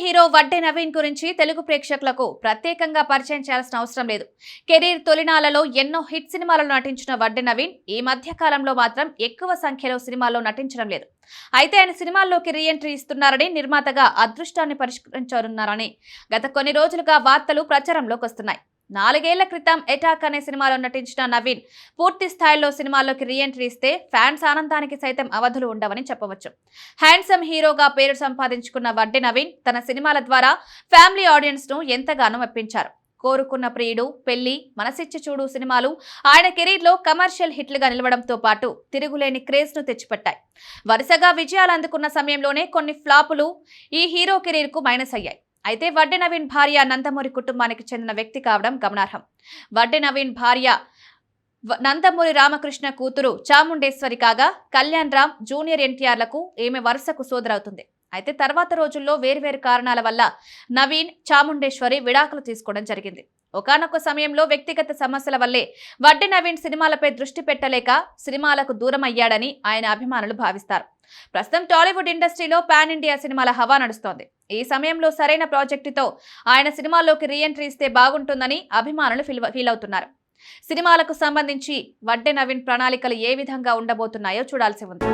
Hero Vadde Naveen గురించి తెలుగు ప్రేక్షకులకు ప్రత్యేకంగా పరిచయం చేయాల్సిన అవసరం లేదు. కెరీర్ తొలినాలలో ఎన్నో హిట్ సినిమాలలో నటించిన వడ్డే నవీన్ ఈ మధ్య కాలంలో మాత్రం ఎక్కువ సంఖ్యలో సినిమాల్లో నటించడం లేదు. అయితే ఆయన సినిమాల్లోకి రీఎంట్రీ ఇస్తున్నారని నిర్మాతగా అదృష్టాన్ని పరిష్కరించనున్నారని గత కొన్ని రోజులుగా వార్తలు ప్రచారంలోకి వస్తున్నాయి. నాలుగేళ్ళ క్రితం ఎటాక్ అనే సినిమాలో నటించిన నవీన్ పూర్తి స్థాయిలో సినిమాల్లోకి రీఎంట్రీ ఇస్తే ఫ్యాన్స్ ఆనందానికి సైతం అవధులు ఉండవని చెప్పవచ్చు. హ్యాండ్సమ్ హీరోగా పేరు సంపాదించుకున్న వడ్డి నవీన్ తన సినిమాల ద్వారా ఫ్యామిలీ ఆడియన్స్ను ఎంతగానో మెప్పించారు. కోరుకున్న ప్రియుడు పెళ్ళి మనసిచ్చి చూడు సినిమాలు ఆయన కెరీర్లో కమర్షియల్ హిట్లుగా నిలవడంతో పాటు తిరుగులేని క్రేజ్ను తెచ్చిపెట్టాయి. వరుసగా విజయాలు అందుకున్న సమయంలోనే కొన్ని ఫ్లాపులు ఈ హీరో కెరీర్కు మైనస్ అయ్యాయి. అయితే వడ్డే నవీన్ భార్య నందమూరి కుటుంబానికి చెందిన వ్యక్తి కావడం గమనార్హం. వడ్డె నవీన్ భార్య నందమూరి రామకృష్ణ కూతురు చాముండేశ్వరి కాగా కళ్యాణ్ రామ్ జూనియర్ ఎన్టీఆర్లకు ఈమె వరుసకు సోదరవుతుంది. అయితే తర్వాత రోజుల్లో వేర్వేరు కారణాల వల్ల నవీన్ చాముండేశ్వరి విడాకులు తీసుకోవడం జరిగింది. ఒకానొక సమయంలో వ్యక్తిగత సమస్యల వల్లే వడ్డే నవీన్ సినిమాలపై దృష్టి పెట్టలేక సినిమాలకు దూరం అయ్యాడని ఆయన అభిమానులు భావిస్తారు. ప్రస్తుతం టాలీవుడ్ ఇండస్ట్రీలో పాన్ ఇండియా సినిమాల హవా నడుస్తోంది. ఈ సమయంలో సరైన ప్రాజెక్టుతో ఆయన సినిమాల్లోకి రీఎంట్రీ ఇస్తే బాగుంటుందని అభిమానులు ఫీల్ ఫీల్ అవుతున్నారు. సినిమాలకు సంబంధించి వడ్డే నవీన్ ప్రణాళికలు ఏ విధంగా ఉండబోతున్నాయో చూడాల్సి ఉంది.